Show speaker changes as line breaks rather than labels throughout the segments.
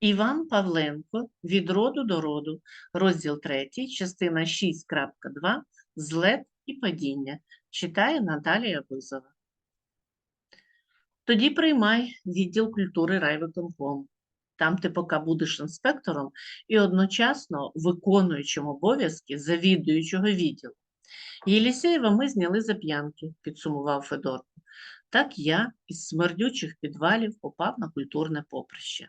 Іван Павленко від роду до роду, розділ 3, частина 6.2, злет і падіння. Читає Наталія Бизова. Тоді приймай відділ культури райвиконкому. Там ти поки будеш інспектором і одночасно виконуючим обов'язки завідуючого відділу. Єлісєєва ми зняли за п'янки, підсумував Федорко. Так я із смердючих підвалів попав на культурне поприще.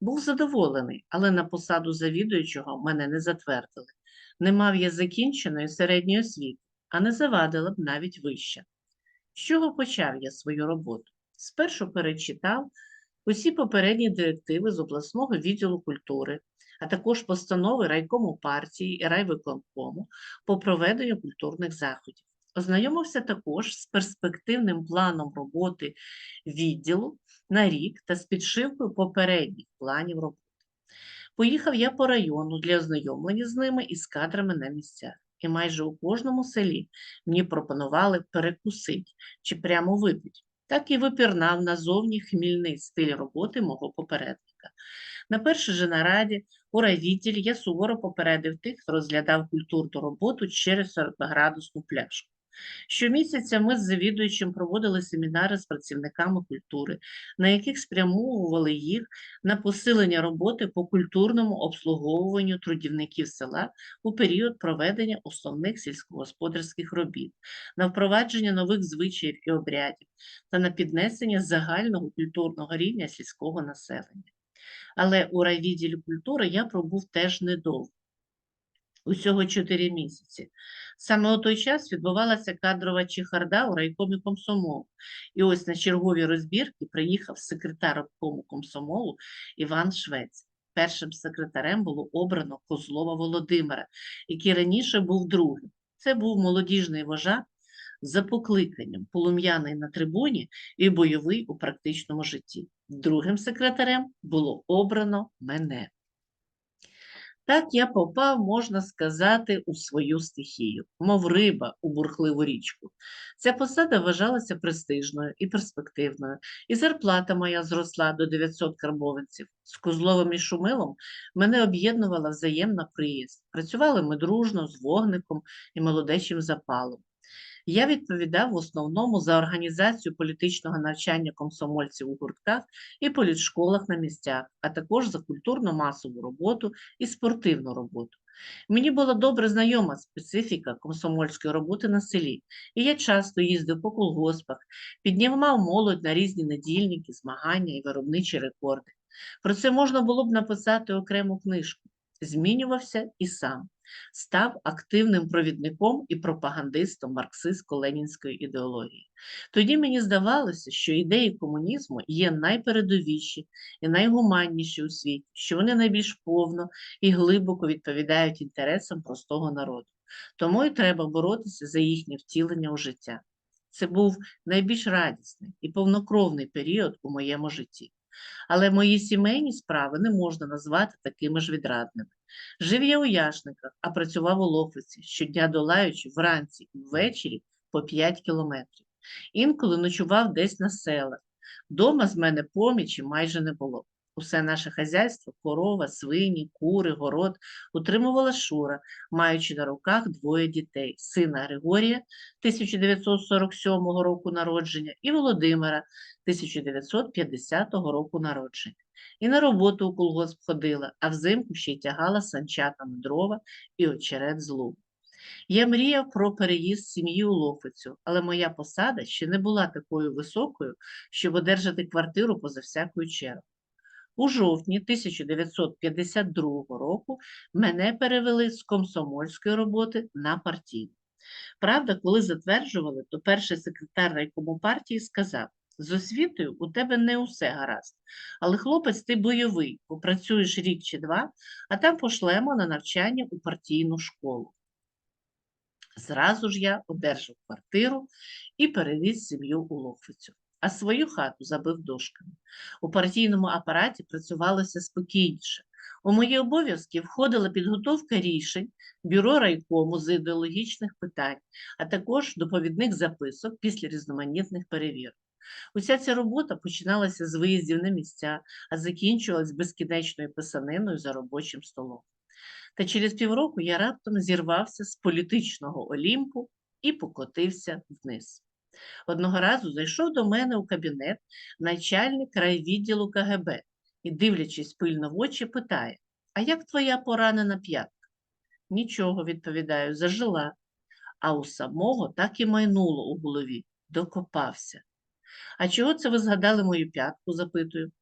Був задоволений, але на посаду завідуючого мене не затвердили. Не мав я закінченої середньої освіти, а не завадила б навіть вища. З чого почав я свою роботу? Спершу перечитав усі попередні директиви з обласного відділу культури, а також постанови райкому партії і райвиконкому по проведенню культурних заходів. Ознайомився також з перспективним планом роботи відділу на рік та з підшивкою попередніх планів роботи. Поїхав я по району для ознайомлення з ними і з кадрами на місцях. І майже у кожному селі мені пропонували перекусити чи прямо випити. Так і випірнав назовні хмільний стиль роботи мого попередника. На першій же нараді у райвідділі я суворо попередив тих, хто розглядав культурну роботу через 40-градусну пляшку. Щомісяця ми з завідуючим проводили семінари з працівниками культури, на яких спрямовували їх на посилення роботи по культурному обслуговуванню трудівників села у період проведення основних сільськогосподарських робіт, на впровадження нових звичаїв і обрядів та на піднесення загального культурного рівня сільського населення. Але у райвідділі культури я пробув теж недовго. Усього 4 місяці. Саме у той час відбувалася кадрова чехарда у райкомі комсомолу. І ось на чергові розбірки приїхав секретар обкому комсомолу Іван Швець. Першим секретарем було обрано Козлова Володимира, який раніше був другим. Це був молодіжний вожак за покликанням, полум'яний на трибуні і бойовий у практичному житті. Другим секретарем було обрано мене. Так я попав, можна сказати, у свою стихію, мов риба у бурхливу річку. Ця посада вважалася престижною і перспективною, і зарплата моя зросла до 900 карбованців. З Козловим і Шумилом мене об'єднувала взаємна приїзд. Працювали ми дружно з вогником і молодечим запалом. Я відповідав в основному за організацію політичного навчання комсомольців у гуртках і політшколах на місцях, а також за культурно-масову роботу і спортивну роботу. Мені була добре знайома специфіка комсомольської роботи на селі, і я часто їздив по колгоспах, піднімав молодь на різні недільники, змагання і виробничі рекорди. Про це можна було б написати окрему книжку. Змінювався і сам став активним провідником і пропагандистом марксистсько-ленінської ідеології. Тоді мені здавалося, що ідеї комунізму є найпередовіші і найгуманніші у світі, що вони найбільш повно і глибоко відповідають інтересам простого народу. Тому і треба боротися за їхнє втілення у життя. Це був найбільш радісний і повнокровний період у моєму житті. Але мої сімейні справи не можна назвати такими ж відрадними. Жив я у Яшниках, а працював у Лохвиці, щодня долаючи вранці і ввечері по 5 кілометрів. Інколи ночував десь на селах. Дома з мене помічі майже не було. Усе наше хазяйство, корова, свині, кури, город утримувала Шура, маючи на руках двоє дітей: сина Григорія 1947 року народження і Володимира 1950 року народження. І на роботу у колгосп ходила, а взимку ще й тягала санчатами дрова і очерет з лугу. Я мріяв про переїзд сім'ї у Лофицю, але моя посада ще не була такою високою, щоб одержати квартиру поза всякою чергою. У жовтні 1952 року мене перевели з комсомольської роботи на партійну. Правда, коли затверджували, то перший секретар райкому партії сказав: з освітою у тебе не усе гаразд, але хлопець ти бойовий, попрацюєш рік чи два, а там пошлемо на навчання у партійну школу. Зразу ж я одержав квартиру і перевіз сім'ю у Лохвицю а свою хату забив дошками. У партійному апараті працювалося спокійніше. У мої обов'язки входила підготовка рішень бюро райкому з ідеологічних питань, а також доповідних записок після різноманітних перевірок. Уся ця робота починалася з виїздів на місця, а закінчувалась безкінечною писаниною за робочим столом. Та через півроку я раптом зірвався з політичного Олімпу і покотився вниз. Одного разу зайшов до мене у кабінет начальник райвідділу КГБ і, дивлячись пильно в очі, питає: А як твоя поранена п'ятка? Нічого, відповідаю, зажила. А у самого так і майнуло у голові, докопався. А чого це ви згадали мою п'ятку? запитую.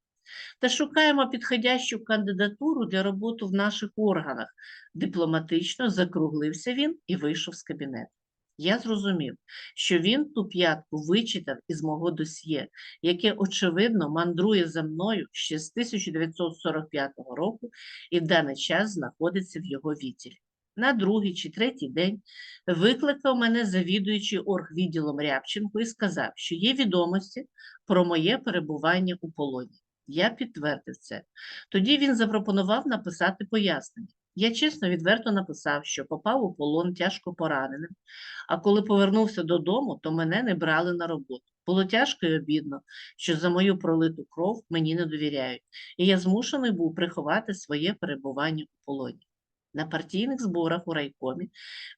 Та шукаємо підходящу кандидатуру для роботи в наших органах. Дипломатично закруглився він і вийшов з кабінету. Я зрозумів, що він ту п'ятку вичитав із мого досьє, яке, очевидно, мандрує за мною ще з 1945 року і в даний час знаходиться в його відділі. На другий чи третій день викликав мене завідуючий оргвідділом Рябченко і сказав, що є відомості про моє перебування у полоні. Я підтвердив це. Тоді він запропонував написати пояснення. Я чесно відверто написав, що попав у полон тяжко пораненим, а коли повернувся додому, то мене не брали на роботу. Було тяжко і обідно, що за мою пролиту кров мені не довіряють, і я змушений був приховати своє перебування у полоні. На партійних зборах у райкомі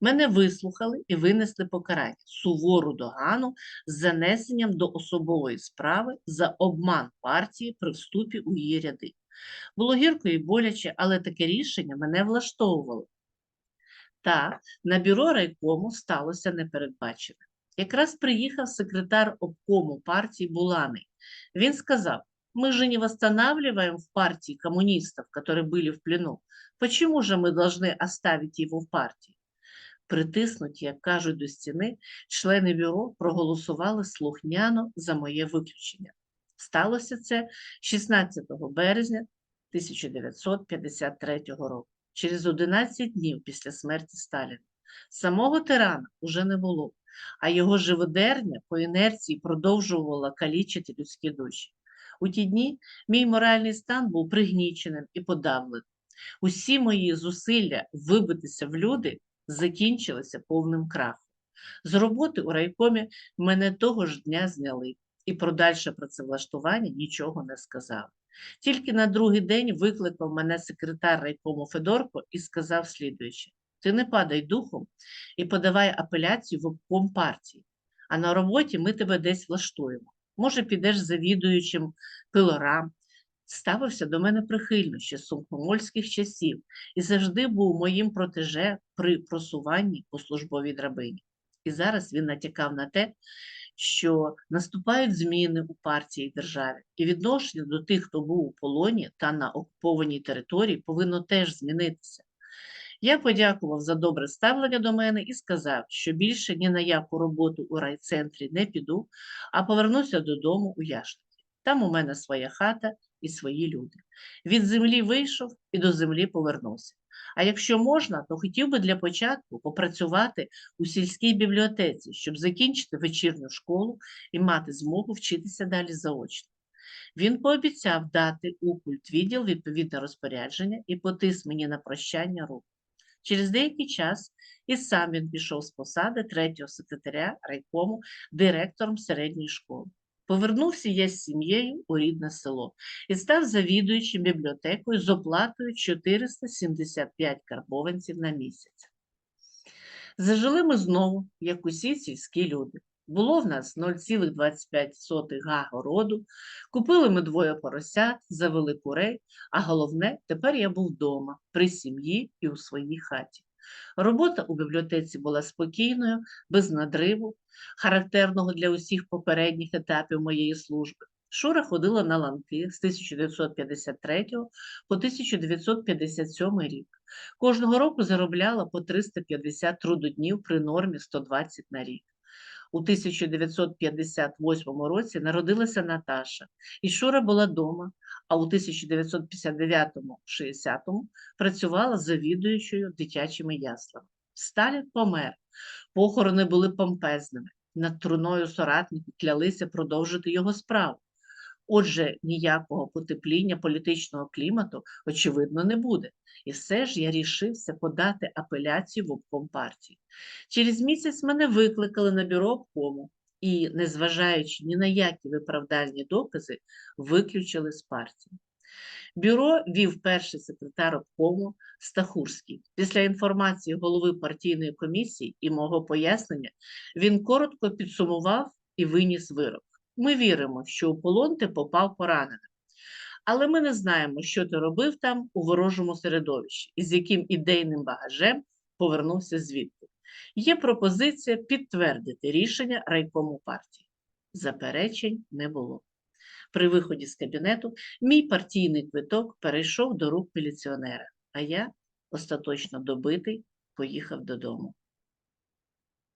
мене вислухали і винесли покарання сувору догану з занесенням до особової справи за обман партії при вступі у її ряди. Було гірко і боляче, але таке рішення мене влаштовувало. Та на бюро райкому сталося непередбачене. Якраз приїхав секретар обкому партії Буланий. Він сказав, мы же не восстанавливаем в партии коммунистов, которые были в плену. Почему же мы должны оставить его в партії? Притиснуті, як кажуть, до стіни, члени бюро проголосували слухняно за моє виключення. Сталося це 16 березня 1953 року, через 11 днів після смерті Сталіна. Самого тирана уже не було, а його живодерня по інерції продовжувала калічити людські душі. У ті дні мій моральний стан був пригніченим і подавленим. Усі мої зусилля вибитися в люди закінчилися повним крахом. З роботи у райкомі мене того ж дня зняли, і про дальше працевлаштування нічого не сказав. Тільки на другий день викликав мене секретар райкому Федорко і сказав слідуюче: ти не падай духом і подавай апеляцію в обком партії, а на роботі ми тебе десь влаштуємо. Може, підеш завідуючим пилорам. Ставився до мене прихильно ще з сумхомольських часів і завжди був моїм протеже при просуванні по службовій драбині. І зараз він натякав на те, що наступають зміни у партії і державі, і відношення до тих, хто був у полоні та на окупованій території, повинно теж змінитися. Я подякував за добре ставлення до мене і сказав, що більше ні на яку роботу у райцентрі не піду, а повернуся додому у Яшниці. Там у мене своя хата і свої люди. Від землі вийшов і до землі повернувся. А якщо можна, то хотів би для початку попрацювати у сільській бібліотеці, щоб закінчити вечірню школу і мати змогу вчитися далі заочно. Він пообіцяв дати у культвідділ відповідне розпорядження і потис мені на прощання руку. Через деякий час і сам він пішов з посади третього секретаря райкому директором середньої школи. Повернувся я з сім'єю у рідне село і став завідуючим бібліотекою з оплатою 475 карбованців на місяць. Зажили ми знову, як усі сільські люди. Було в нас 0,25 га городу, купили ми двоє поросят, завели курей, а головне, тепер я був вдома, при сім'ї і у своїй хаті. Робота у бібліотеці була спокійною, без надриву, характерного для усіх попередніх етапів моєї служби. Шура ходила на ланки з 1953 по 1957 рік. Кожного року заробляла по 350 трудоднів при нормі 120 на рік. У 1958 році народилася Наташа, і Шура була дома, а у 1959-60 працювала завідуючою дитячими яслами. Сталін помер, похорони були помпезними. Над труною соратники клялися продовжити його справу. Отже, ніякого потепління політичного клімату, очевидно, не буде. І все ж я рішився подати апеляцію в обком партії. Через місяць мене викликали на бюро обкому і, незважаючи ні на які виправдальні докази, виключили з партії. Бюро вів перший секретар обкому Стахурський. Після інформації голови партійної комісії і мого пояснення він коротко підсумував і виніс вирок. Ми віримо, що у полон ти попав пораненим. Але ми не знаємо, що ти робив там у ворожому середовищі і з яким ідейним багажем повернувся звідти. Є пропозиція підтвердити рішення райкому партії. Заперечень не було. При виході з кабінету мій партійний квиток перейшов до рук міліціонера, а я, остаточно добитий, поїхав додому.